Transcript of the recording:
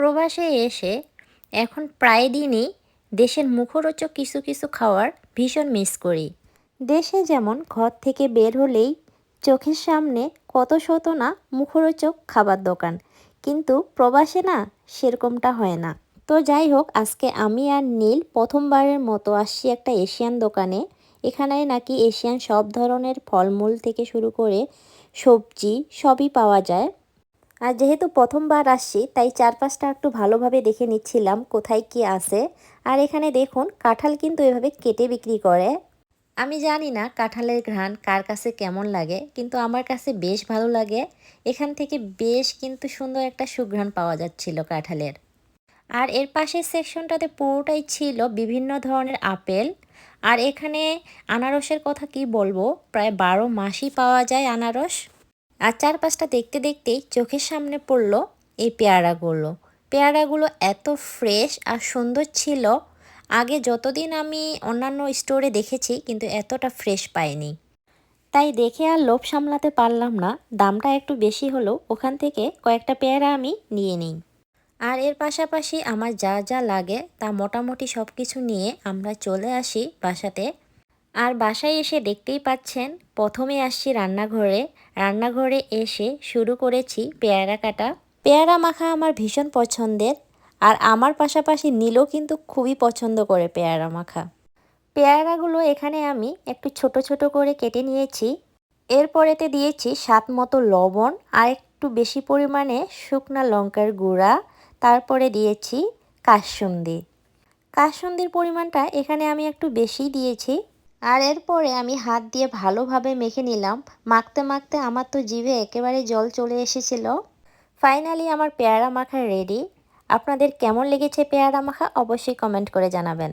প্রবাসে এসে এখন প্রায় দিনই দেশের মুখরোচক কিছু কিছু খাওয়ার ভীষণ মিস করি। দেশে যেমন ঘর থেকে বের হলেই চোখের সামনে কত শত না মুখরোচক খাবার দোকান, কিন্তু প্রবাসে না সেরকমটা হয় না। তো যাই হোক, আজকে আমি আর নীল প্রথমবারের মতো আসছি একটা এশিয়ান দোকানে। এখানে নাকি এশিয়ান সব ধরনের ফলমূল থেকে শুরু করে সবজি সবই পাওয়া যায়। আর যেহেতু প্রথমবার আসছি, তাই চারপাশটা একটু ভালোভাবে দেখে নিচ্ছিলাম কোথায় কি আছে। আর এখানে দেখুন, কাঁঠাল কিন্তু এভাবে কেটে বিক্রি করে। আমি জানি না কাঁঠালের ঘ্রাণ কার কাছে কেমন লাগে, কিন্তু আমার কাছে বেশ ভালো লাগে। এখান থেকে বেশ কিন্তু সুন্দর একটা সুঘ্রাণ পাওয়া যাচ্ছিল কাঁঠালের। আর এর পাশের সেকশনটাতে পুরোটাই ছিল বিভিন্ন ধরনের আপেল। আর এখানে আনারসের কথা কি বলব, প্রায় বারো মাসই পাওয়া যায় আনারস। আর চারপাশটা দেখতে দেখতেই চোখের সামনে পড়ল এই পেয়ারাগুলো। পেয়ারাগুলো এত ফ্রেশ আর সুন্দর ছিল। আগে যতদিন আমি অন্যান্য স্টোরে দেখেছি, কিন্তু এতটা ফ্রেশ পাইনি। তাই দেখে আর লোভ সামলাতে পারলাম না। দামটা একটু বেশি হলেও ওখান থেকে কয়েকটা পেয়ারা আমি নিয়ে নিই। আর এর পাশাপাশি আমার যা যা লাগে তা মোটামুটি সব কিছু নিয়ে আমরা চলে আসি বাসাতে আর বাসায় এসে দেখতেই পাচ্ছেন, প্রথমে আসছি রান্নাঘরে। রান্নাঘরে এসে শুরু করেছি পেয়ারা কাটা। পেয়ারা মাখা আমার ভীষণ পছন্দের, আর আমার পাশাপাশি নীলও কিন্তু খুবই পছন্দ করে পেয়ারা মাখা। পেয়ারাগুলো এখানে আমি একটু ছোট ছোট করে কেটে নিয়েছি। এরপরেতে দিয়েছি স্বাদ মতো লবণ আর একটু বেশি পরিমাণে শুকনা লঙ্কার গুঁড়া। তারপরে দিয়েছি কাসুন্দি। কাসুন্দির পরিমাণটা এখানে আমি একটু বেশি দিয়েছি। আর এরপরে আমি হাত দিয়ে ভালোভাবে মেখে নিলাম। মাখতে মাখতে আমার তো জিভে একেবারে জল চলে এসেছিল। ফাইনালি আমার পেয়ারা মাখা রেডি আপনাদের কেমন লেগেছে পেয়ারা মাখা অবশ্যই কমেন্ট করে জানাবেন।